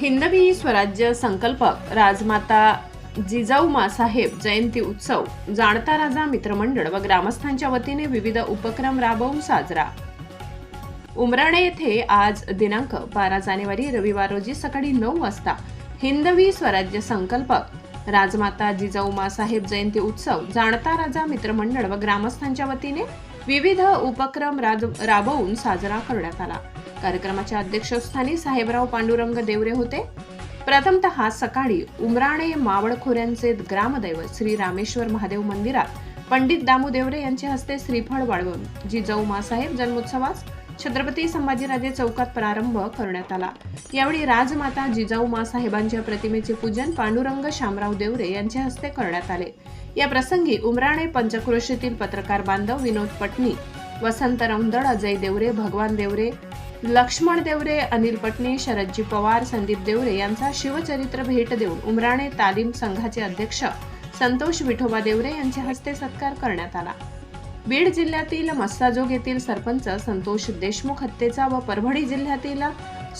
हिंदवी स्वराज्य संकल्पक राजमाता जिजाऊमा साहेब जयंती उत्सव जाणता राजा मित्रमंडळ व ग्रामस्थांच्या वतीने विविध उपक्रम राबवून साजरा. उमराणे येथे आज दिनांक बारा जानेवारी रविवार रोजी सकाळी नऊ वाजता हिंदवी स्वराज्य संकल्पक राजमाता जिजाऊमा साहेब जयंती उत्सव जाणता राजा मित्रमंडळ व ग्रामस्थांच्या वतीने विविध उपक्रम राबवून साजरा करण्यात आला. कार्यक्रमाच्या अध्यक्षस्थानी साहेबराव पांडुरंग देवरे होते. प्रथमतः सकाळी उमराणे मावळखोऱ्यांचे ग्रामदैवत श्री रामेश्वर महादेव मंदिरात पंडित दामू देवरे यांच्या हस्ते श्रीफळ वाळवून जिजाऊ मासाहेब जन्मोत्सवास छत्रपती संभाजीराजे चौकात प्रारंभ करण्यात आला. यावेळी राजमाता जिजाऊ मासाहेबांच्या प्रतिमेचे पूजन पांडुरंग शामराव देवरे यांच्या हस्ते करण्यात आले. या प्रसंगी उमराणे पंचक्रोशीतील पत्रकार बांधव विनोद पटनी वसंत रौंदळ अजय देवरे भगवान देवरे लक्ष्मण देवरे अनिल पटणे शरदजी पवार संदीप देवरे यांचा शिवचरित्र भेट देऊन उमराणे तालीम संघाचे अध्यक्ष संतोष विठोबा देवरे यांच्या हस्ते सत्कार करण्यात आला. बीड जिल्ह्यातील मस्साजोग येथील सरपंच संतोष देशमुख हत्येचा व परभणी जिल्ह्यातील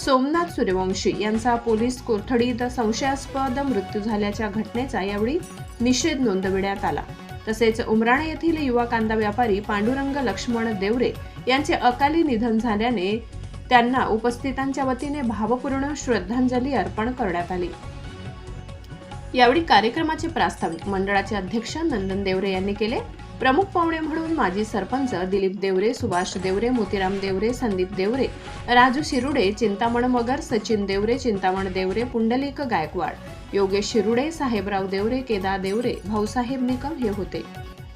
सोमनाथ सूर्यवंशी यांचा पोलीस कोठडीत संशयास्पद मृत्यू झाल्याच्या घटनेचा यावेळी निषेध नोंदविण्यात आला. तसेच उमराणे येथील युवा कांदा व्यापारी पांडुरंग लक्ष्मण देवरे यांचे अकाली निधन झाल्याने त्यांना उपस्थितांच्या वतीने भावपूर्ण श्रद्धांजली अर्पण करण्यात आली. यावेळी कार्यक्रमाचे प्रास्ताविक मंडळाचे अध्यक्ष नंदन देवरे यांनी केले. प्रमुख पाहुणे म्हणून माजी सरपंच दिलीप देवरे सुभाष देवरे मोतीराम देवरे संदीप देवरे राजू शिरुडे चिंतामण मगर सचिन देवरे चिंतामण देवरे पुंडलिक गायकवाड योगेश शिरुडे साहेबराव देवरे केदार देवरे भाऊसाहेब निकम हे होते.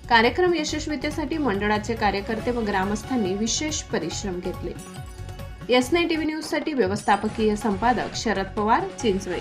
कार्यक्रम यशस्वीतेसाठी मंडळाचे कार्यकर्ते व ग्रामस्थांनी विशेष परिश्रम घेतले. एस नाईन टीव्ही न्यूज व्यवस्थापकीय संपादक शरद पवार चिंचवे